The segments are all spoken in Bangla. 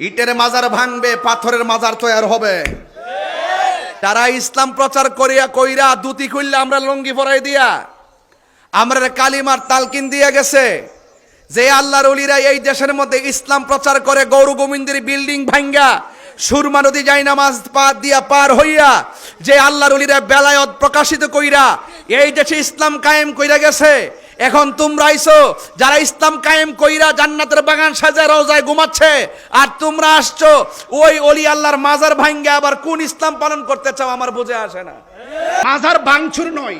ইটের মাজার ভাঙবে, পাথরের মাজার তৈরি হবে। তারা ইসলাম প্রচার করিয়া কইরা দুতি কইলে আমরা লঙ্গি পরাই দিয়া। আমরা কালিমার তালকিন দিয়ে গেছে। যে আল্লাহর অলিরা এই দেশের মধ্যে ইসলাম প্রচার করে, গৌর গোবিন্দের বিল্ডিং ভাঙ্গা, সুরমা নদী যাই নামাজ পা দিয়া পার হইয়া, যে আল্লাহর অলিরা বেলায়ত প্রকাশিত কইরা, এই দেশে ইসলাম কায়েম কইরা গেছে। এখন তোমরা আইছো যারা ইসলাম কায়েম কইরা জান্নাতের বাগান সাজায় রওজায় ঘুমাচ্ছে আর তোমরা আসছো ওই অলি আল্লাহর মাজার ভাঙ্গা আবার কোন ইসলাম পালন করতে চাও আমার বুঝে আসে না। মাজার ভাঙচুর নয়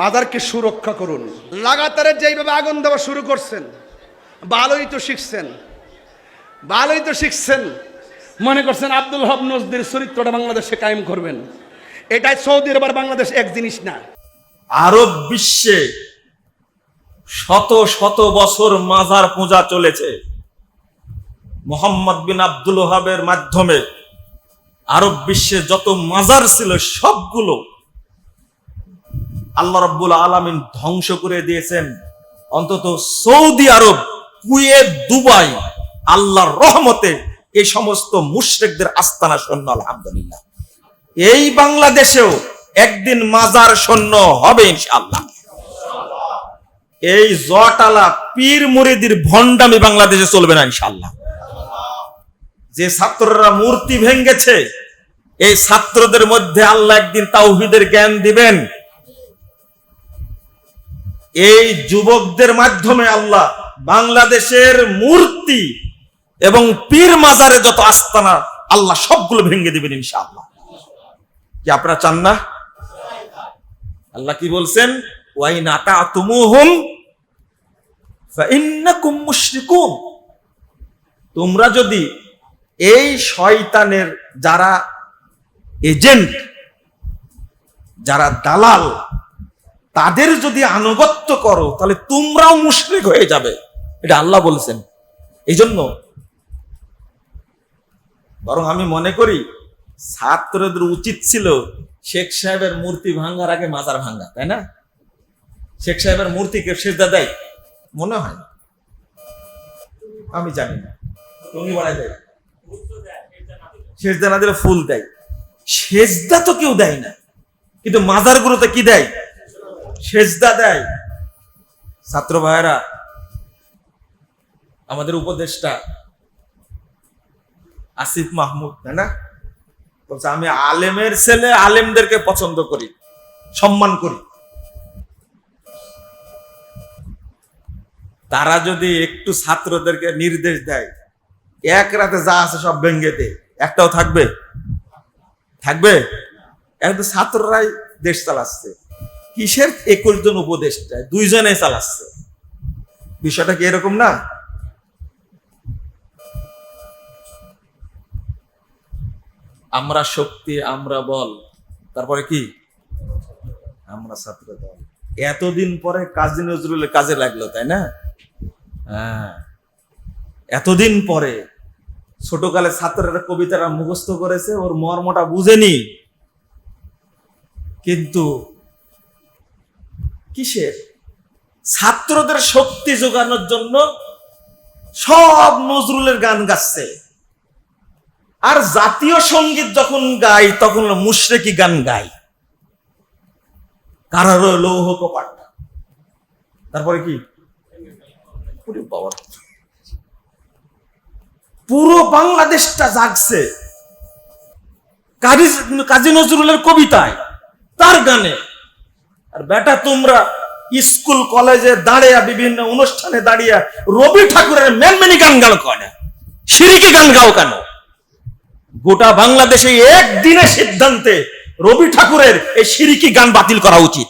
মাজারকে সুরক্ষা করুন। লাগাতারে যেইভাবে আগুন দেওয়া শুরু করছেন ভালোই তো শিখছেন ভালোই তো শিখছেন। মনে করছেন আব্দুল হব নজদির চরিত্রটা বাংলাদেশে কায়েম করবেন। এটাই সৌদি আরব বাংলাদেশ এক জিনিস না। আরব বিশ্বে শত শত বছর মাজার পূজা চলেছে। মোহাম্মদ বিন আব্দুল ওহাবের মাধ্যমে আরব বিশ্বে যত মাজার ছিল সবগুলো আল্লাহ রব্বুল আলামিন ধ্বংস করে দিয়েছেন। অন্তত সৌদি আরব, কুয়েত, দুবাই, আল্লাহর রহমতে এই সমস্ত মুশরিকদের আস্তানা শূন্য আলহামদুলিল্লাহ। এই বাংলাদেশেও একদিন মাজার শূন্য হবে ইনশাআল্লাহ। এই জটালা পীর মুরিদির ভণ্ডামি বাংলাদেশে চলবে না, ইনশাআল্লাহ। যে ছাত্ররা মূর্তি ভেঙ্গেছে এই ছাত্রদের মধ্যে আল্লাহ একদিন তাওহিদের জ্ঞান দিবেন। এই যুবকদের মাধ্যমে আল্লাহ বাংলাদেশের মূর্তি এবং পীর মাজারে যত আস্তানা, আল্লাহ সবগুলো ভেঙে দিবেন, ইনশাআল্লাহ। কি আপনারা চান না? আল্লাহ কি বলছেন? তোমরা যদি এই শয়তানের যারা এজেন্ট, যারা দালাল, তাদের যদি আনুগত্য করো, তাহলে তোমরাও মুশরিক হয়ে যাবে। এটা আল্লাহ বলছেন। এই জন্য বরং আমি মনে করি, ছাত্রদের উচিত ছিল শেখ সাহেবের মূর্তি ভাঙ্গার আগে মাজার ভাঙ্গা, তাই না? শেখ সাহেবের মূর্তিকে সেজদা দেয়? মনে হয়। আমি জানি না। টঙ্গি বাড়ায় দেয়। সেজদা না দিলে ফুল দেয়। সেজদা তো কেউ দেয় না। কিন্তু মাজার গুলোতে কি দেয়? সেজদা দেয়। ছাত্র ভাইয়েরা, আমাদের উপদেশটা আসিফ মাহমুদ, তাই না? বলছে, আমি আলেমের ছেলে আলেমদেরকে পছন্দ করি, সম্মান করি। তারা যদি একটু ছাত্রদেরকে নির্দেশ দেয়, এক রাতে যা আছে সব ভেঙ্গে দে একটাও থাকবে? থাকবে? এখন ছাত্ররাই দেশ চালাচ্ছে। কিসের একুশ জন উপদেশটা দুইজনে চালাচ্ছে? বিষয়টা কি এরকম না? আমরা শক্তি, আমরা বল, তারপরে কি? আমরা ছাত্র দল এতদিন পরে কাজী নজরুলের কাজে লাগল, তাই না? এতদিন পরে ছোটকালে ছাত্ররা কবিতাটা মুখস্থ করেছে, ওর মর্মটা বুঝেনি। কিন্তু কিসের? ছাত্রদের শক্তি যোগানোর জন্য সব নজরুলের গান গাচ্ছে। আর জাতীয় সংগীত যখন গাই, তখন মুশরেকি গান গাই কারার লৌহ কপাট তারপরে কি? পুরো বাংলাদেশটা জাগছে। কাজী কাজী নজরুলের কবিতায়, তার গানে। আর বেটা, তোমরা স্কুল, কলেজে দাঁড়িয়ে, বিভিন্ন অনুষ্ঠানে দাঁড়িয়ে রবি ঠাকুরের মেনমেনি গান গাও কেন? সিরিকি গান গাও কেন? গোটা বাংলাদেশে একদিনের সিদ্ধান্তে রবি ঠাকুরের এই সিরিকি গান বাতিল করা উচিত।